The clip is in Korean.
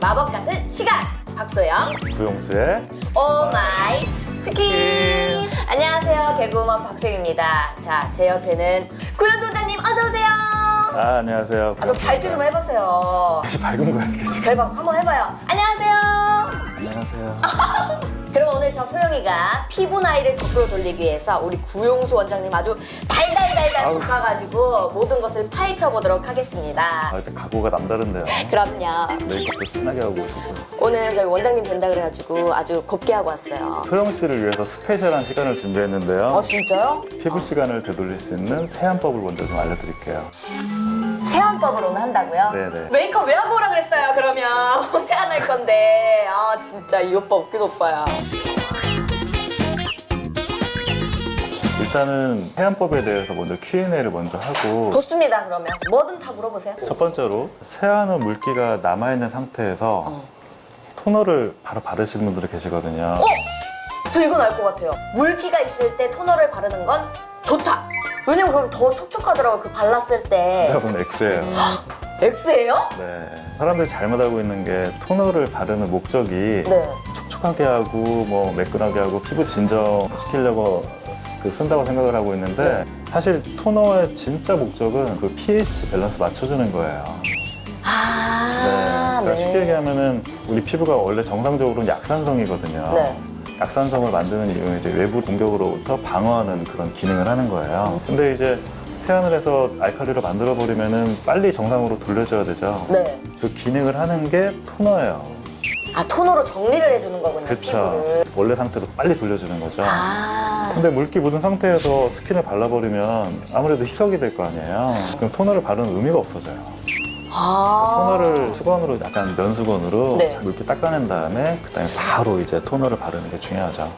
마법 같은 시간. 박소영. 구용수의 오마이 스킨 안녕하세요. 개그우먼 박소영입니다. 자 제 옆에는 구현 소장님 어서 오세요. 아 안녕하세요. 아, 좀 밝게 좀 해보세요. 다시 밝은 거야 이게 지금. 방 한번 해봐요. 안녕하세요. 안녕하세요. 소영이가 피부 나이를 거꾸로 돌리기 위해서 우리 구용수 원장님 아주 달달달달 아우. 볶아가지고 모든 것을 파헤쳐 보도록 하겠습니다 아 이제 각오가 남다른데요. 그럼요 메이크업도 진하게 하고 오시고. 오늘 저희 원장님 뵌다 그래가지고 아주 곱게 하고 왔어요 소영 씨를 위해서 스페셜한 시간을 준비했는데요. 아 진짜요? 피부 시간을 되돌릴 수 있는 세안법을 먼저 좀 알려드릴게요. 세안법을 오늘 한다고요? 네네. 메이크업 왜 하고 오라 그랬어요 그러면 세안할 건데 아 진짜 이 오빠 웃긴 오빠야 일단은 세안법에 대해서 먼저 Q&A를 먼저 하고 좋습니다 그러면 뭐든 다 물어보세요 첫 번째로 세안 후 물기가 남아있는 상태에서 어. 토너를 바로 바르시는 분들이 계시거든요. 어? 저 이건 알 것 같아요 물기가 있을 때 토너를 바르는 건 좋다 왜냐면 그럼 더 촉촉하더라고요 그 발랐을 때 여러분 X예요. X예요? 네. 사람들이 잘못 알고 있는 게 토너를 바르는 목적이 네 촉촉하게 하고 뭐 매끈하게 하고 피부 진정시키려고 그 쓴다고 생각을 하고 있는데 사실 토너의 진짜 목적은 그 pH 밸런스 맞춰주는 거예요. 아, 그러니까 쉽게 얘기하면은 우리 피부가 원래 정상적으로는 약산성이거든요. 네. 약산성을 만드는 이유는 이제 외부 공격으로부터 방어하는 그런 기능을 하는 거예요. 근데 이제 세안을 해서 알칼리로 만들어 버리면은 빨리 정상으로 돌려줘야 되죠. 네. 그 기능을 하는 게 토너예요. 아 토너로 정리를 해주는 거군요 그렇죠. 피부를 원래 상태로 빨리 돌려주는 거죠. 아 근데 물기 묻은 상태에서 스킨을 발라버리면 아무래도 희석이 될 거 아니에요. 그럼 토너를 바르는 의미가 없어져요. 아. 토너를 수건으로 약간 면수건으로 네. 물기 닦아낸 다음에 그다음에 바로 이제 토너를 바르는 게 중요하죠.